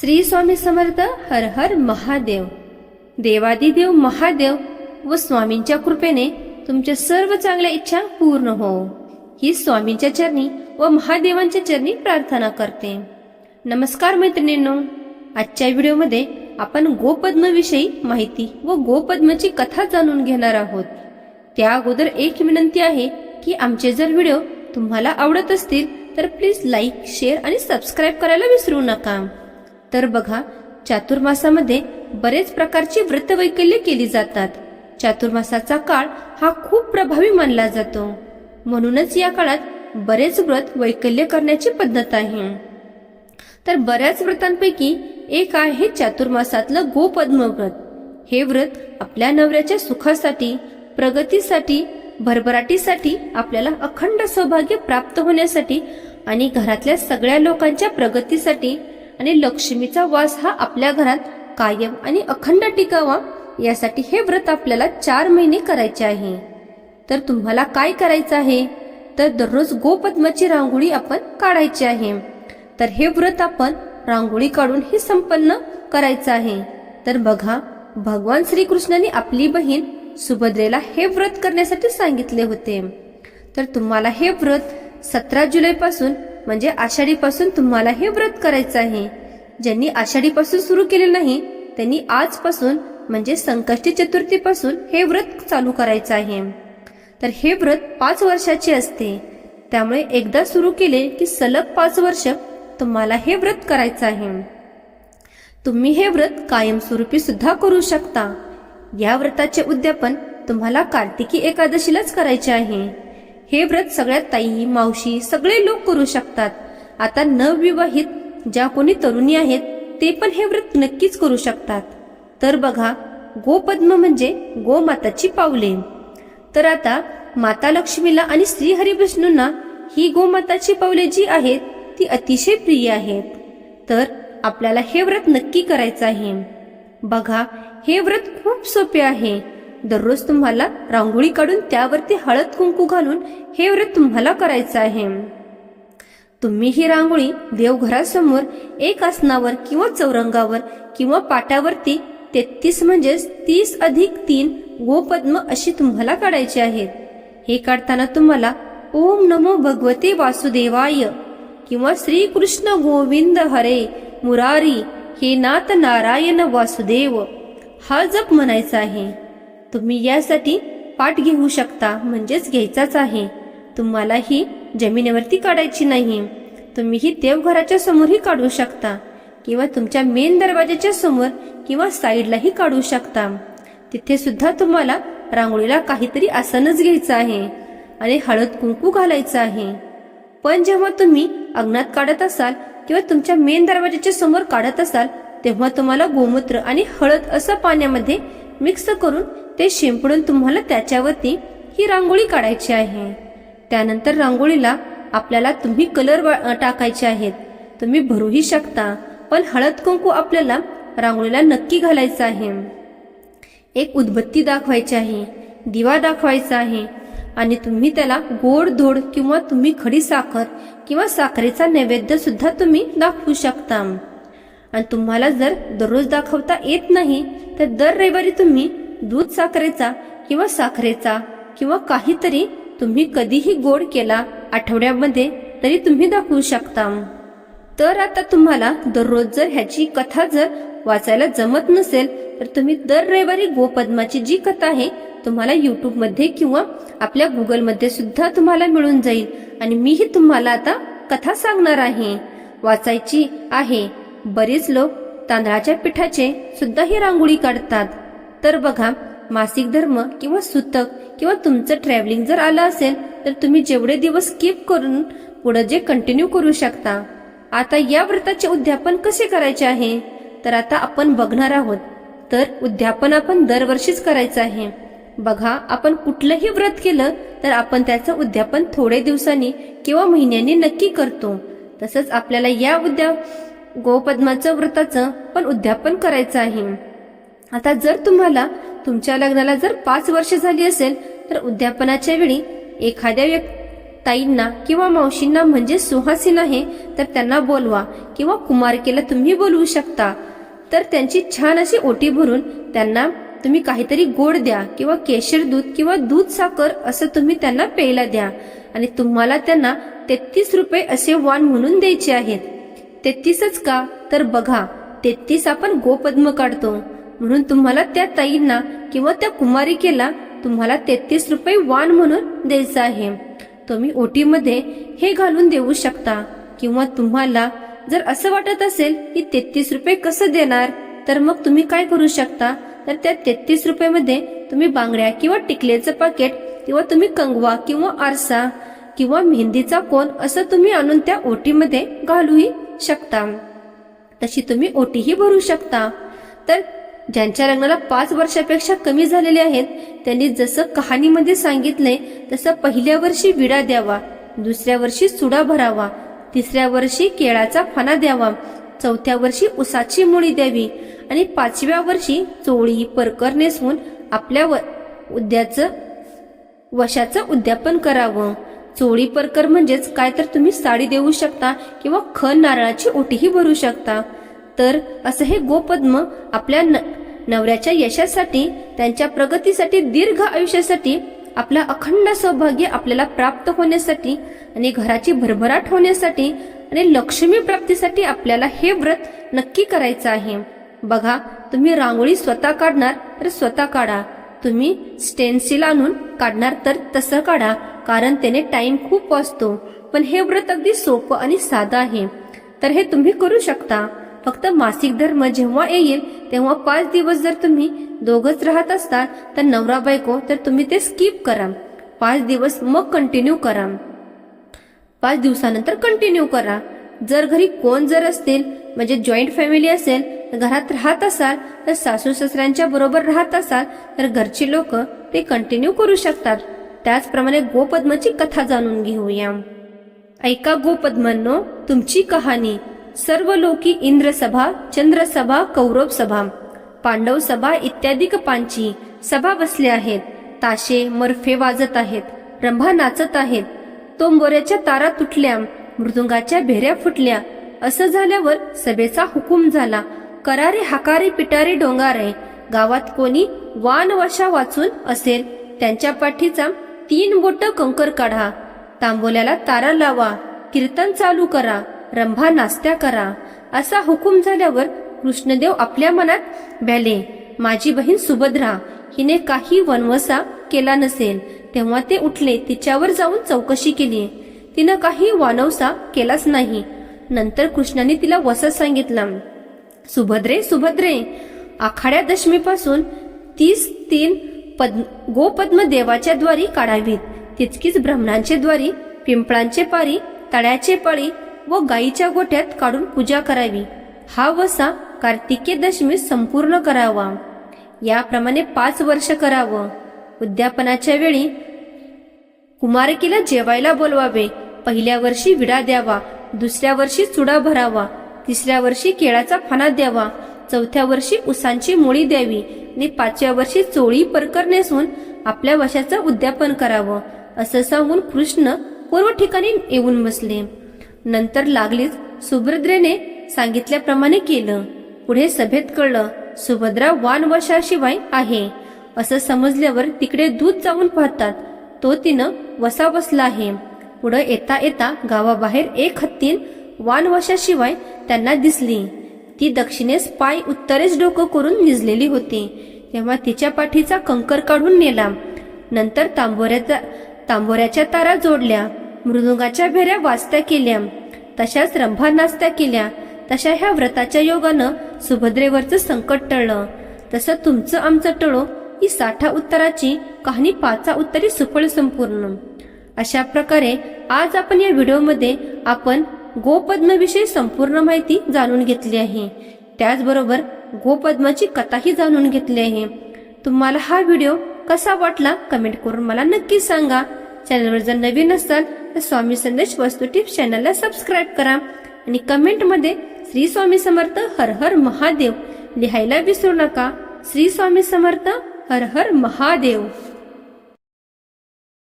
श्री स्वामी समर्थ हर हर महादेव. देवादिदेव महादेव व स्वामींच्या कृपेने तुमच्या सर्व चांगल्या इच्छा पूर्ण हो. ही स्वामींच्या चरणी व महादेवांच्या चरणी प्रार्थना करते. नमस्कार मैत्रिणींनो. आजच्या व्हिडिओमध्ये आपण गोपद्मविषयी माहिती व गोपद्मची कथा जाणून घेणार आहोत. त्या अगोदर एक विनंती आहे की आमचे जर व्हिडिओ तुम्हाला आवडत असतील तर प्लीज लाईक शेअर आणि सबस्क्राईब करायला विसरू नका. तर बघा चातुर्मासामध्ये बरेच प्रकारची व्रतवैकल्य केली जातात. चातुर्मासाचा काळ हा खूप प्रभावी मानला जातो. म्हणूनच या काळात बरेच व्रत वैकल्य करण्याची पद्धत आहे. तर बऱ्याच व्रतांपैकी एक आहे चातुर्मासातलं गोपद्म व्रत हे व्रत आपल्या नवऱ्याच्या सुखासाठी प्रगतीसाठी भरभराटीसाठी आपल्याला अखंड सौभाग्य प्राप्त होण्यासाठी आणि घरातल्या सगळ्या लोकांच्या प्रगतीसाठी आणि लक्ष्मीचा वास हा आपल्या घरात कायम आणि अखंड टिकावा यासाठी हे व्रत आपल्याला चार महिने करायचे आहे. तर तुम्हाला काय करायचं आहे? तर दररोज गोपद्माची रांगोळी आपण काढायची आहे. तर हे व्रत आपण रांगोळी काढून हे संपन्न करायचं आहे. तर बघा भगवान श्रीकृष्णाने आपली बहीण सुभद्रेला हे व्रत करण्यासाठी सांगितले होते. तर तुम्हाला हे व्रत सतरा जुलैपासून म्हणजे आषाढीपासून तुम्हाला हे व्रत करायचं आहे. ज्यांनी आषाढीपासून सुरू केले नाही त्यांनी आजपासून म्हणजे संकष्टी चतुर्थी पासून हे व्रत चालू करायचं आहे. तर हे व्रत पाच वर्षाचे असते. त्यामुळे एकदा सुरू केले की सलग पाच वर्ष तुम्हाला हे व्रत करायचं आहे. तुम्ही हे व्रत कायमस्वरूपी सुद्धा करू शकता. या व्रताचे उद्यापन तुम्हाला कार्तिकी एकादशीलाच करायचे आहे. हे व्रत सगळ्यात ताई मावशी सगळे लोक करू शकतात. आता नवविवाहित ज्या कोणी तरुणी आहेत ते पण हे व्रत नक्कीच करू शकतात. तर बघा गोपद्म म्हणजे गोमाताची पावले. तर आता माता लक्ष्मीला आणि श्री हरिविष्णूंना ही गोमाताची पावले जी आहेत ती अतिशय प्रिय आहेत. तर आपल्याला हे व्रत नक्की करायचं आहे. बघा हे व्रत खूप सोपे आहे. दररोज तुम्हाला रांगोळी काढून त्यावरती हळद कुंकू घालून हे व्रत तुम्हाला करायचं आहे. तुम्ही ही रांगोळी देवघरासमोर एक आसनावर किंवा चौरंगावर किंवा पाटावरती तेहतीस म्हणजेच तीस अधिक तीन गोपद्म अशी तुम्हाला काढायची आहेत हे काढताना तुम्हाला ओम नमो भगवते वासुदेवाय किंवा श्री कृष्ण गोविंद हरे मुरारी हे नाथ नारायण वासुदेव हा जप म्हणायचा आहे. तुम्ही यासाठी पाठ घेऊ शकता म्हणजेच घ्यायचाच आहे. तुम्हाला ही जमिनीवरती काढायची नाही. तुम्ही ही देवघराच्या समोरही काढू शकता किंवा तुमच्या मेन दरवाजाच्या समोर किंवा साईडलाही काढू शकता. तिथे सुद्धा तुम्हाला रांगोळीला काहीतरी आसनच घ्यायचं आहे आणि हळद कुंकू घालायचं आहे. पण जेव्हा तुम्ही अंगणात काढत असाल किंवा तुमच्या मेन दरवाजाच्या समोर काढत असाल तेव्हा तुम्हाला गोमूत्र आणि हळद असं पाण्यामध्ये मिक्स करून ते शिंपडून तुम्हाला त्याच्यावरती ही रांगोळी काढायची आहे. त्यानंतर रांगोळीला आपल्याला तुम्ही कलर वा- टाकायचे आहेत. तुम्ही भरूही शकता पण हळद कुंकू आपल्याला रांगोळीला नक्की घालायचं आहे. एक उदबत्ती दाखवायची आहे दिवा दाखवायचा आहे आणि तुम्ही त्याला गोड धोड किंवा तुम्ही खडी साखर किंवा साखरेचा नैवेद्य सुद्धा तुम्ही दाखवू शकता. आणि तुम्हाला जर दररोज दाखवता येत नाही तर दर रविवारी तुम्ही दूध साखरेचा किंवा साखरेचा किंवा काहीतरी तुम्ही कधीही गोड केला आठवड्यामध्ये तरी तुम्ही दाखवू शकता. तर आता तुम्हाला दररोज जर ह्याची कथा जर वाचायला जमत नसेल तर तुम्ही दर रविवारी गोपद्माची जी कथा आहे तुम्हाला यूट्यूबमध्ये किंवा आपल्या गुगलमध्ये सुद्धा तुम्हाला मिळून जाईल. आणि मीही तुम्हाला आता कथा सांगणार आहे. वाचायची आहे. बरेच लोक तांदळाच्या पिठाचे सुद्धा ही रांगोळी काढतात. तर बघा मासिक धर्म किंवा सुतक किंवा तुमचं ट्रॅव्हलिंग जर आलं असेल तर तुम्ही जेवढे दिवस स्किप करून पुढे जे कंटिन्यू करू शकता. आता या व्रताचे उद्यापन कसे करायचे आहे? तर आता आपण बघणार आहोत. तर उद्यापन आपण दरवर्षीच करायचं आहे. बघा आपण कुठलंही व्रत केलं तर आपण त्याचं उद्यापन थोडे दिवसांनी किंवा महिन्यांनी नक्की करतो. तसंच आपल्याला या उद्या गोपद्माचं व्रताचं पण उद्यापन करायचं आहे. आता जर तुम्हाला तुमच्या लग्नाला जर पाच वर्ष झाली असेल तर उद्यापनाच्या वेळी एखाद्या व्यक् ताईंना किंवा मावशींना म्हणजे सुहासीन आहे तर त्यांना बोलवा किंवा कुमारकेला तुम्ही बोलवू शकता. तर त्यांची छान अशी ओटी भरून त्यांना तुम्ही काहीतरी गोड द्या किंवा केशर दूध किंवा दूध साखर असं तुम्ही त्यांना प्यायला द्या. आणि तुम्हाला त्यांना तेहतीस रुपये असे वाण म्हणून द्यायचे आहेत. तेहतीसच का? तर बघा तेहतीस आपण गोपद्म काढतो. म्हणून तुम्हाला त्या ताईंना किंवा त्या कुमारिकेला तुम्हाला तेहतीस रुपये वाण म्हणून द्यायचं आहे. तुम्ही ओटीमध्ये हे घालून देऊ शकता. किंवा तुम्हाला जर असं वाटत असेल की तेहतीस रुपये कसं देणार तर मग तुम्ही काय करू शकता? तर त्या तेहतीस रुपयामध्ये तुम्ही बांगड्या किंवा टिकलेचं पाकिट किंवा तुम्ही कंगवा किंवा आरसा किंवा मेहंदीचा कोण असं तुम्ही आणून त्या ओटीमध्ये घालूही शकता. तशी तुम्ही ओटीही भरू शकता. तर ज्यांच्या लग्नाला पाच वर्षापेक्षा कमी झालेले आहेत त्यांनी जसं कहाणीमध्ये सांगितलंय तसं पहिल्या वर्षी विडा द्यावा दुसऱ्या वर्षी सुडा भरावा तिसऱ्या वर्षी केळाचा फणा द्यावा चौथ्या वर्षी उसाची मुळी द्यावी आणि पाचव्या वर्षी चोळी परकर नेसवून आपल्या व- उद्याचं वशाचं उद्यापन करावं. चोळी परकर म्हणजेच काय तर तुम्ही साडी देऊ शकता किंवा खण नारळाची ओटीही भरू शकता. तर असं हे गोपद्म आपल्या न- नवऱ्याच्या यशासाठी त्यांच्या प्रगतीसाठी दीर्घ आयुष्यासाठी आपला अखंड सौभाग्य आपल्याला प्राप्त होण्यासाठी आणि घराची भरभराट होण्यासाठी आणि लक्ष्मी प्राप्तीसाठी आपल्याला हे व्रत नक्की करायचं आहे. बघा तुम्ही रांगोळी स्वतः काढणार तर स्वतः काढा. तुम्ही स्टेन्सिल आणून काढणार तर तसं काढा. कारण त्याने टाइम खूप वाचतो. पण हे व्रत अगदी सोपं आणि साधं आहे. तर हे तुम्ही करू शकता. फक्त मासिक धर्म जेव्हा येईल तेव्हा पाच दिवस जर तुम्ही दोघच राहत असता तर नवरा बायको तर तुम्ही ते स्किप करा. पाच दिवस मग कंटिन्यू करा. पाच दिवसानंतर कंटिन्यू करा. जर घरी कोण जर असतील म्हणजे जॉईंट फॅमिली असेल तर घरात राहत असाल तर सासू सासऱ्यांच्या बरोबर राहत असाल तर घरची लोक ते कंटिन्यू करू शकतात. त्याचप्रमाणे गोपद्माची कथा जाणून घेऊया. ऐका गोपद्मांनो तुमची कहाणी. सर्व लोकी इंद्रसभा चंद्रसभा कौरव सभा पांडव सभा इत्यादी कपांची सभा बसले आहेत. ताशे मर्फे वाजत आहेत. रंभा नाचत आहेत. तोंबोऱ्याच्या तारा तुटल्या. मृदुंगाच्या भेऱ्या फुटल्या. असं झाल्यावर सभेचा हुकूम झाला. करारे हाकारे पिटारे डोंगारे. गावात कोणी वानवशा वाचून असेल त्यांच्या पाठीचा तीन बोट कंकर काढा. तांबोल्याला तारा लावा. कीर्तन चालू करा. रंभा नास्त्या करा. असा हुकूम झाल्यावर कृष्णदेव आपल्या मनात भ्याले माझी बहीण सुभद्रा हिने काही वनवसा केला नसेल. तेव्हा ते उठले तिच्यावर जाऊन चौकशी केली तिनं काही वानवसा केलाच नाही. नंतर कृष्णाने तिला वसा सांगितला सुभद्रे सुभद्रे. आखाड्या दशमीपासून तीस तीन पद्म गोपद्म देवाच्या द्वारी काढावीत. तितकीच ब्राह्मणांचे द्वारी पिंपळांचे पारी तळ्याचे पळी व गाईच्या गोठ्यात काढून पूजा करावी. हा वसा कार्तिकी दशमी संपूर्ण करावा. याप्रमाणे पाच वर्ष करावं. उद्यापनाच्या वेळी कुमारकीला जेवायला बोलवावे. पहिल्या वर्षी विडा द्यावा. दुसऱ्या वर्षी चुडा भरावा. तिसऱ्या वर्षी केळाचा फणा द्यावा. चौथ्या वर्षी उसांची मुळी द्यावी. आणि पाचव्या वर्षी चोळी परकर नेसून आपल्या वशाचं उद्यापन करावं असं सांगून कृष्ण पूर्व ठिकाणी येऊन बसले. नंतर लागलीच सुभद्रेने सांगितल्याप्रमाणे केलं. पुढे सभेत कळलं सुभद्रा वानवशाशिवाय आहे. असं समजल्यावर तिकडे दूध जाऊन पाहतात तो तिनं वसा बसला आहे. पुढं येता येता गावाबाहेर एक हत्तीन वानवशाशिवाय त्यांना दिसली. ती दक्षिणेस पाय उत्तरेस डोकं करून निजलेली होती. तेव्हा तिच्या पाठीचा कंकर काढून नेला. नंतर तांबोऱ्याचा तांबोऱ्याच्या तारा जोडल्या. मृदुंगाच्या भेऱ्या वाजत्या केल्या. तशाच रंभा नाचत्या केल्या. तशा ह्या व्रताच्या योगानं सुभद्रेवरचं संकट टळलं. तसं तुमचं आमचं टळो ही साठा उत्तराची कहाणी पाचा उत्तरी सुफळ संपूर्ण. अशा प्रकारे आज आपण या व्हिडिओमध्ये आपण गोपद्मविषयी संपूर्ण माहिती जाणून घेतली आहे. त्याचबरोबर गोपद्माची कथाही जाणून घेतली आहे. तुम्हाला हा व्हिडिओ कसा वाटला कमेंट करून मला नक्की सांगा. चॅनलवर जर नवीन असाल तर स्वामी संदेश वस्तू टिप्स चॅनलला सबस्क्राईब करा आणि कमेंटमध्ये श्री स्वामी समर्थ हर हर महादेव लिहायला विसरू नका. श्री स्वामी समर्थ हर हर महादेव.